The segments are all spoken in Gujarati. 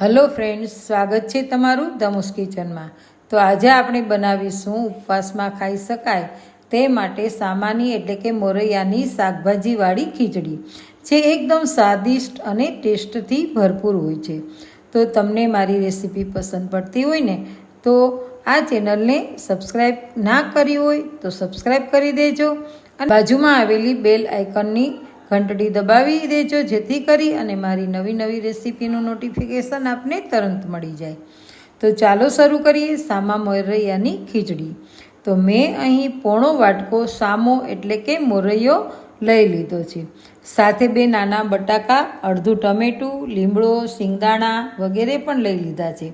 હલો ફ્રેન્ડ્સ, સ્વાગત છે તમારું ધમુસ કિચનમાં. તો આજે આપણે બનાવીશું ઉપવાસમાં ખાઈ શકાય તે માટે સામાની એટલે કે મોરૈયાની શાકભાજીવાળી ખીચડી, જે એકદમ સ્વાદિષ્ટ અને ટેસ્ટથી ભરપૂર હોય છે. તો તમને મારી રેસીપી પસંદ પડતી હોય ને, તો આ ચેનલને સબસ્ક્રાઈબ ના કરી હોય તો સબસ્ક્રાઈબ કરી દેજો. અને બાજુમાં આવેલી બેલ આઇકનની ઘંટડી દબાવી દેજો, જેથી કરી અને મારી નવી નવી રેસીપીનું નોટિફિકેશન આપને તરત મળી જાય. તો ચાલો શરૂ કરીએ સામા મોરૈયાની ખીચડી. તો મેં અહીં પોણો વાટકો સામો એટલે કે મોરૈયો લઈ લીધો છે. સાથે બે નાના બટાકા, અડધું ટમેટું, લીમડો સિંગદાણા વગેરે પણ લઈ લીધા છે.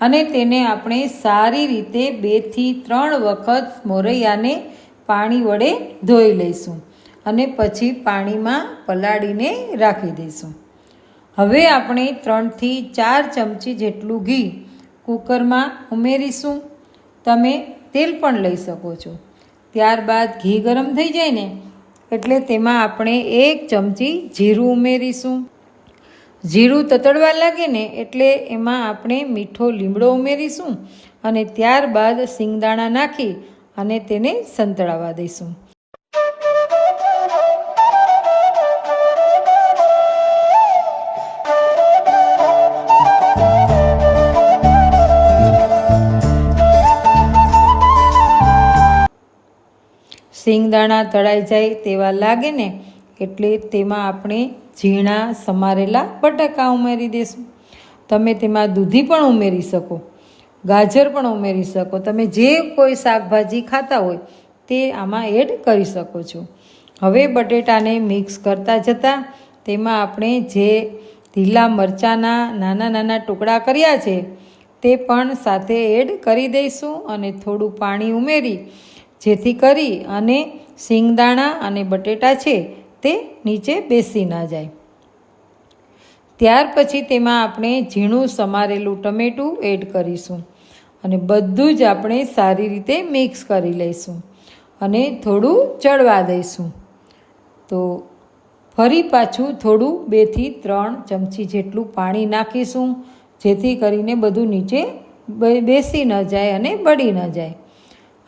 અને તેને આપણે સારી રીતે બેથી ત્રણ વખત મોરૈયાને પાણી વડે ધોઈ લઈશું. અને પછી પાણીમાં પલાળીને રાખી દઈશું. હવે આપણે ત્રણથી ચાર ચમચી જેટલું ઘી કુકરમાં ઉમેરીશું. તમે તેલ પણ લઈ શકો છો. ત્યારબાદ ઘી ગરમ થઈ જાય ને, એટલે તેમાં આપણે એક ચમચી જીરું ઉમેરીશું. જીરું તતડવા લાગે ને, એટલે એમાં આપણે મીઠો લીમડો ઉમેરીશું અને ત્યારબાદ સિંગદાણા નાખી અને તેને સંતળાવા દઈશું. સિંગદાણા તળાઈ જાય તેવા લાગે ને એટલે તેમાં આપણે ઝીણા સમારેલા બટાકા ઉમેરી દઈશું તમે તેમાં દૂધી પણ ઉમેરી શકો, ગાજર પણ ઉમેરી શકો, તમે જે કોઈ શાકભાજી ખાતા હોય તે આમાં એડ કરી શકો છો. હવે બટેટાને મિક્સ કરતા જતાં તેમાં આપણે જે લીલા મરચાંના નાના નાના ટુકડા કર્યા છે તે પણ સાથે એડ કરી દઈશું અને થોડું પાણી ઉમેરી જેથી કરી અને સિંગદાણા અને બટેટા છે તે નીચે બેસી ના જાય. ત્યાર પછી તેમાં આપણે ઝીણું સમારેલું ટમેટું એડ કરીશું અને બધું જ આપણે સારી રીતે મિક્સ કરી લઈશું અને થોડું ચડવા દઈશું. તો ફરી પાછું થોડું બેથી ત્રણ ચમચી જેટલું પાણી નાખીશું જેથી કરીને બધું નીચે બેસી ન જાય અને બળી ન જાય.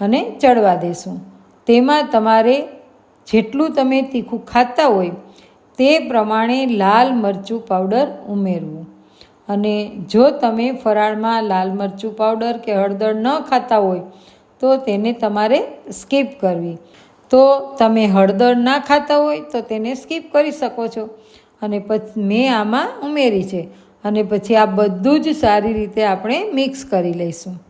અને ચડવા દેશું. તેમાં તમારે જેટલું તમે તીખું ખાતા હોય તે પ્રમાણે લાલ મરચું પાવડર ઉમેરવું. અને જો તમે ફરાળમાં લાલ મરચું પાવડર કે હળદર ન ખાતા હોય, તો તેને તમારે સ્કીપ કરવી. તો તમે હળદર ના ખાતા હોય, તો તેને સ્કીપ કરી શકો છો. અને પછી, મેં આમાં ઉમેરી છે. અને પછી આ બધું જ સારી રીતે આપણે મિક્સ કરી લઈશું.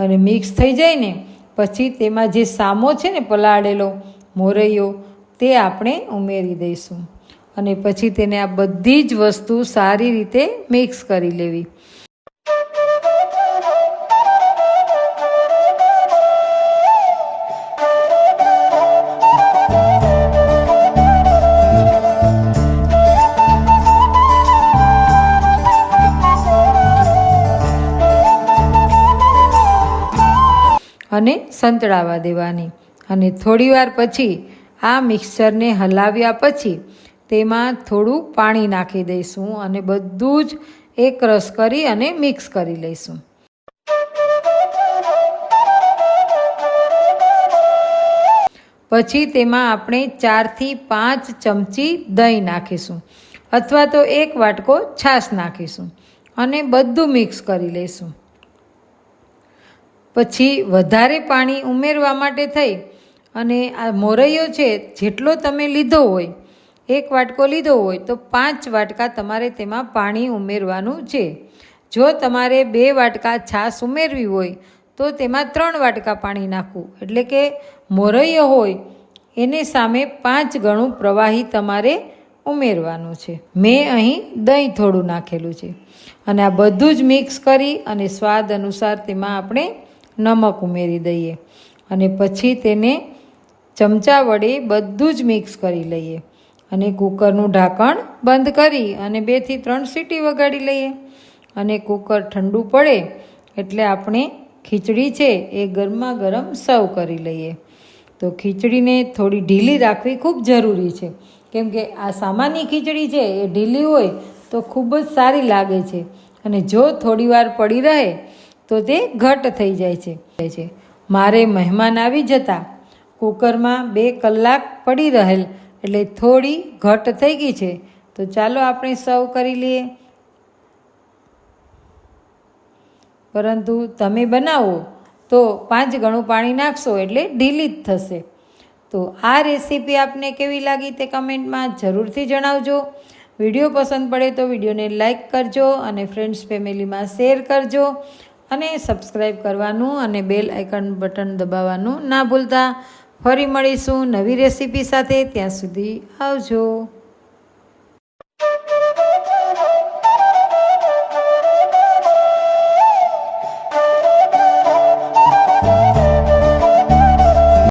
અને મિક્સ થઈ જાય ને પછી તેમાં જે સામો છે ને પલાળેલો મોરૈયો, તે આપણે ઉમેરી દઈશું. અને પછી તેને આ બધી જ વસ્તુ સારી રીતે મિક્સ કરી લેવી. અને સંતળાવા દેવાની. અને થોડીવાર પછી આ મિક્સરને હલાવ્યા પછી તેમાં થોડું પાણી નાખી દઈશું અને બધું જ એક રસ કરી અને મિક્સ કરી લઈશું. પછી તેમાં આપણે ચારથી પાંચ ચમચી દહીં નાખીશું અથવા તો એક વાટકો છાશ નાખીશું અને બધું મિક્સ કરી લઈશું. પછી વધારે પાણી ઉમેરવા માટે થઈ અને આ મોરૈયો છે, જેટલો તમે લીધો હોય, એક વાટકો લીધો હોય, તો પાંચ વાટકા તમારે તેમાં પાણી ઉમેરવાનું છે. જો તમારે બે વાટકા છાશ ઉમેરવી હોય, તો તેમાં ત્રણ વાટકા પાણી નાખવું. એટલે કે મોરૈયો હોય, એને સામે પાંચ ગણું પ્રવાહી તમારે ઉમેરવાનું છે. મેં અહીં દહીં થોડું નાખેલું છે. અને આ બધું જ મિક્સ કરી અને સ્વાદ અનુસાર તેમાં આપણે નમક ઉમેરી દઈએ અને પછી તેને ચમચા વડે બધું જ મિક્સ કરી લઈએ. અને કૂકરનું ઢાંકણ બંધ કરી અને બેથી ત્રણ સીટી વગાડી લઈએ. અને કૂકર ઠંડુ પડે એટલે આપણે ખીચડી છે એ ગરમા ગરમ સર્વ કરી લઈએ. તો ખીચડીને થોડી ઢીલી રાખવી ખૂબ જરૂરી છે. કેમ કે આ સામાન્ય ખીચડી છે એ ઢીલી હોય તો ખૂબ જ સારી લાગે છે. અને જો થોડીવાર પડી રહે તો તે ઘટ થઈ જાય છે. મારે મહેમાન આવી જતા કુકરમાં બે કલાક પડી રહેલ એટલે થોડી ઘટ થઈ ગઈ છે. તો ચાલો આપણે સર્વ કરી લઈએ. પરંતુ તમે બનાવો તો પાંચ ગણું પાણી નાખશો એટલે ઢીલી જ થશે. તો આ રેસીપી આપને કેવી લાગી તે કમેન્ટમાં જરૂરથી જણાવજો. વીડિયો પસંદ પડે તો વિડીયોને લાઈક કરજો અને ફ્રેન્ડ્સ ફેમિલીમાં શેર કરજો. અને સબસ્ક્રાઈબ કરવાનું અને બેલ આઇકન બટન દબાવવાનું ના ભૂલતા. ફરી મળીશું નવી રેસીપી સાથે. ત્યાં સુધી આવજો.